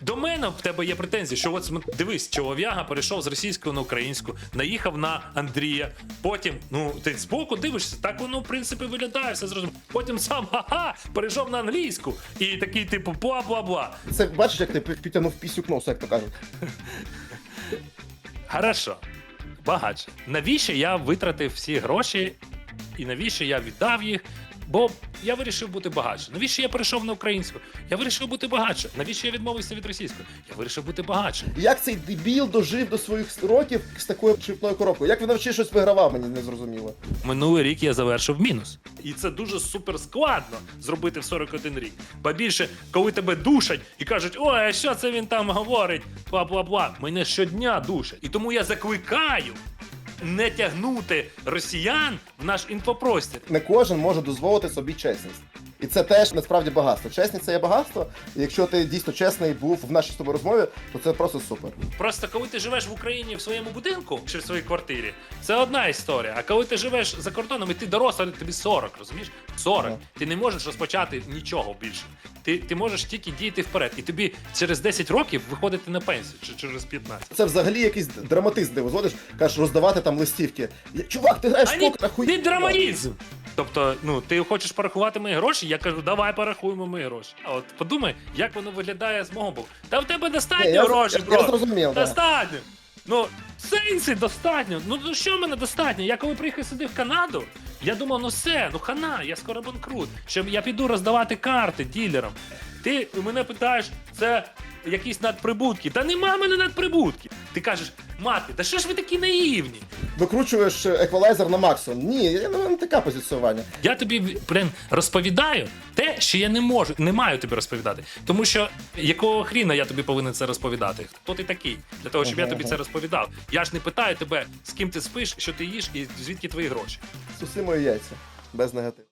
До мене в тебе є претензії, що от дивись, чолов'яга перейшов з російської на українську, наїхав на Андрія. Потім, ну ти збоку дивишся, так воно в принципі виглядає, все зрозуміло. Потім сам ха-ха, перейшов на англійську і такий, типу, бла-бла-бла. Це бачиш, як ти пі- підтягнув пісюк носу, як то кажуть. Хорошо, багатше. Навіщо я витратив всі гроші і навіщо я віддав їх? Бо я вирішив бути багатше. Навіщо я перейшов на українську? Я вирішив бути багатше. Навіщо я відмовився від російської? Я вирішив бути багатше. І Як цей дебіл дожив до своїх років з такою черепною коробкою? Як він навчив щось вигравав, мені не зрозуміло. Минулий рік я завершив мінус. І це дуже супер складно зробити в 41 рік. Ба більше, коли тебе душать і кажуть, ой, а що це він там говорить? Бла-бла-бла. Мене щодня душать. І тому я закликаю не тягнути росіян в наш інфопростір. Не кожен може дозволити собі чесність. І це теж насправді багатство. Чесність це є багатство. І якщо ти дійсно чесний був в нашій з тобою розмові, то це просто супер. Просто коли ти живеш в Україні в своєму будинку чи в своїй квартирі, це одна історія. А коли ти живеш за кордоном і ти дорослий, тобі 40, розумієш? 40. Ага. Ти не можеш розпочати нічого більше. Ти, ти можеш тільки діяти вперед. І тобі через 10 років виходити на пенсію чи через 15. Це взагалі якийсь драматизм, де визводиш, кажеш, роздавати там листівки. Чувак, ти граєш в покер, ахуй- не драматизм. Тобто, ну ти хочеш порахувати мої гроші, я кажу, давай порахуємо мої гроші. А от подумай, як воно виглядає з мого боку. Та в тебе достатньо Ні, я- грошей, я- бро. я зрозумів, да. Ну, сенсі достатньо. Ну ну, що мене достатньо? Я коли приїхав сюди в Канаду, я думав, ну все, ну хана, я скоро банкрут. Що я піду роздавати карти ділерам. Ти мене питаєш, це якісь надприбутки. Та нема мене надприбутків. Ти кажеш, мати, та що ж ви такі наївні? Викручуєш еквалайзер на максимум. Ні, я- ну, не таке позиціювання. Я тобі блин, розповідаю те, що я не можу, не маю тобі розповідати. Тому що якого хріна я тобі повинен це розповідати? Хто ти такий? Для того, щоб я тобі це розповідав. Я ж не питаю тебе, з ким ти спиш, що ти їш і звідки твої гроші. Суси мої яйця. Без негативу.